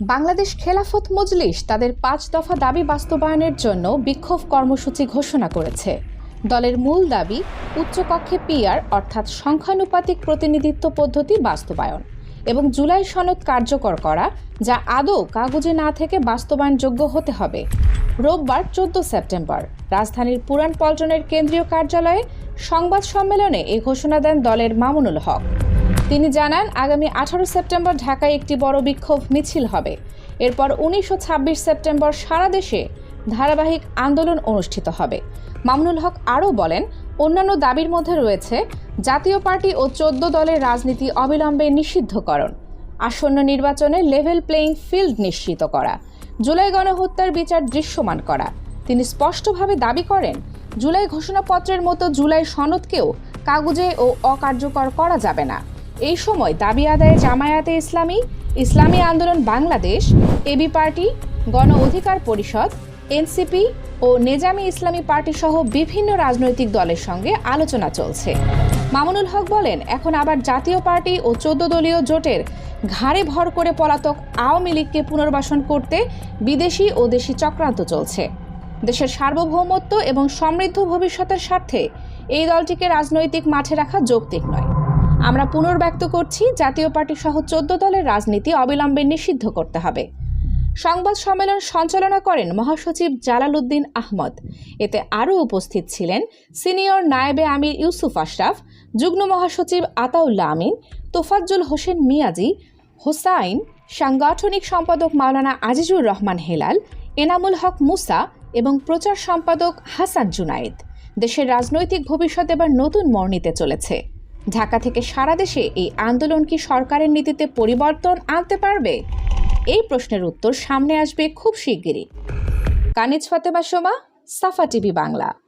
বাংলাদেশ খেলাফত মজলিস তাদের পাঁচ দফা দাবি বাস্তবায়নের জন্য বিক্ষোভ কর্মসূচি ঘোষণা করেছে। দলের মূল দাবি, উচ্চকক্ষে পিআর অর্থাৎ সংখ্যানুপাতিক প্রতিনিধিত্ব পদ্ধতি বাস্তবায়ন এবং জুলাই সনদ কার্যকর করা, যা আদৌ কাগজে না থেকে বাস্তবায়নযোগ্য হতে হবে। রোববার চোদ্দ সেপ্টেম্বর, রাজধানীর পুরান পল্টনের কেন্দ্রীয় কার্যালয়ে সংবাদ সম্মেলনে এ ঘোষণা দেন দলের মামুনুল হক। তিনি জানান, আগামী আঠারো সেপ্টেম্বর ঢাকায় একটি বড় বিক্ষোভ মিছিল হবে। এরপর উনিশশো ছাব্বিশ সেপ্টেম্বর সারা দেশে ধারাবাহিক আন্দোলন অনুষ্ঠিত হবে। মামুনুল হক আরও বলেন, অন্যান্য দাবির মধ্যে রয়েছে জাতীয় পার্টি ও চোদ্দ দলের রাজনীতি অবিলম্বে নিষিদ্ধকরণ, আসন্ন নির্বাচনে লেভেল প্লেয়িং ফিল্ড নিশ্চিত করা, জুলাই গণহত্যার বিচার দৃশ্যমান করা। তিনি স্পষ্টভাবে দাবি করেন, জুলাই ঘোষণাপত্রের মতো জুলাই সনদকেও কাগজে ও অকার্যকর করা যাবে না। এই সময় দাবি আদায়ে জামায়াতে ইসলামী ইসলামী আন্দোলন বাংলাদেশ, এবি পার্টি, গণ অধিকার পরিষদ, এনসিপি ও নেজামি ইসলামী পার্টি সহ বিভিন্ন রাজনৈতিক দলের সঙ্গে আলোচনা চলছে। মামুনুল হক বলেন, এখন আবার জাতীয় পার্টি ও চোদ্দ দলীয় জোটের ঘাড়ে ভর করে পলাতক আওয়ামী লীগকে পুনর্বাসন করতে বিদেশি ও দেশি চক্রান্ত চলছে। দেশের সার্বভৌমত্ব এবং সমৃদ্ধ ভবিষ্যতের স্বার্থে এই দলটিকে রাজনৈতিক মাঠে রাখা যৌক্তিক নয়। আমরা পুনর্ব্যক্ত করছি, জাতীয় পার্টি সহ চোদ্দ দলের রাজনীতি অবিলম্বে নিষিদ্ধ করতে হবে। সংবাদ সম্মেলন সঞ্চালনা করেন মহাসচিব জালালউদ্দিন আহমদ। এতে আরও উপস্থিত ছিলেন সিনিয়র নায়েবে আমির ইউসুফ আশরাফ, যুগ্ম মহাসচিব আতাউল্লাহ আমিন, তোফাজ্জুল হোসেন মিয়াজি, হোসাইন, সাংগঠনিক সম্পাদক মাওলানা আজিজুর রহমান হেলাল, এনামুল হক মুসা এবং প্রচার সম্পাদক হাসান জুনায়েদ। দেশের রাজনৈতিক ভবিষ্যৎ এবার নতুন মোড় নিতে চলেছে। ঢাকা থেকে সারা দেশে এই আন্দোলন কি সরকারের নীতিতে পরিবর্তন আনতে পারবে? এই প্রশ্নের উত্তর সামনে আসবে খুব শিগগিরই। কানিজ ফতেমা সোমা, সাফা টিভি বাংলা।